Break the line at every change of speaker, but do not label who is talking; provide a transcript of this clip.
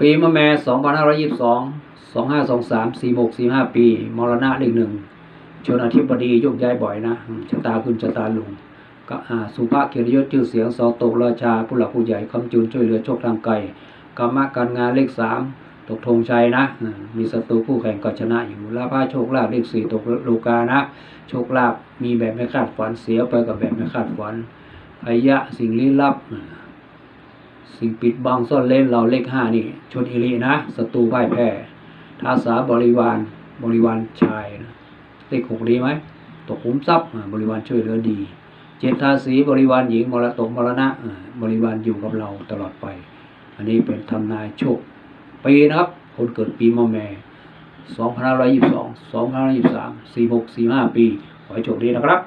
ปีมะแม่สองพันห้าร้อยยี่สิบสองสองห้าสองสามสี่หกสี่ห้าปี มรณะเลขหนึ่งชนอธิบดียกย้ายบ่อยนะชะตาขึ้นชะตาลงก็อ่าสุภาพเกียรติยศชื่อเสียงสอตกราชา ผู้หลักผู้ใหญ่คำจุนช่วยเหลือโชคทางไกลกรรมการงานเลขสามตกธงชัยนะ มีศัตรูคู่แข่งก็ชนะอยู่ลาภาโชคลาภเลขสี่ตกโลกานะ โชคลาภมีแบบไม่คาดฝันเสียไปกับแบบไม่คาดฝันอายะสิ่งลี้ลับ สิ่งปิดบังซ่อนเล่นเราเลขห้านี่ ชนอิรินะศัตรูพ่ายแพ้ทาสาบริวารบริวารชายนะเลขหกดีไหมตกขุมทรัพย์บริวารช่วยเหลือดี เจตทาสีบริวารหญิงมรตกมรณะบริวารอยู่กับเราตลอดไป อันนี้เป็นทำนายโชคปีนะครับ คนเกิดปีมะแม่2522 2523 46 45ปี ขอให้โชคดีนะครับ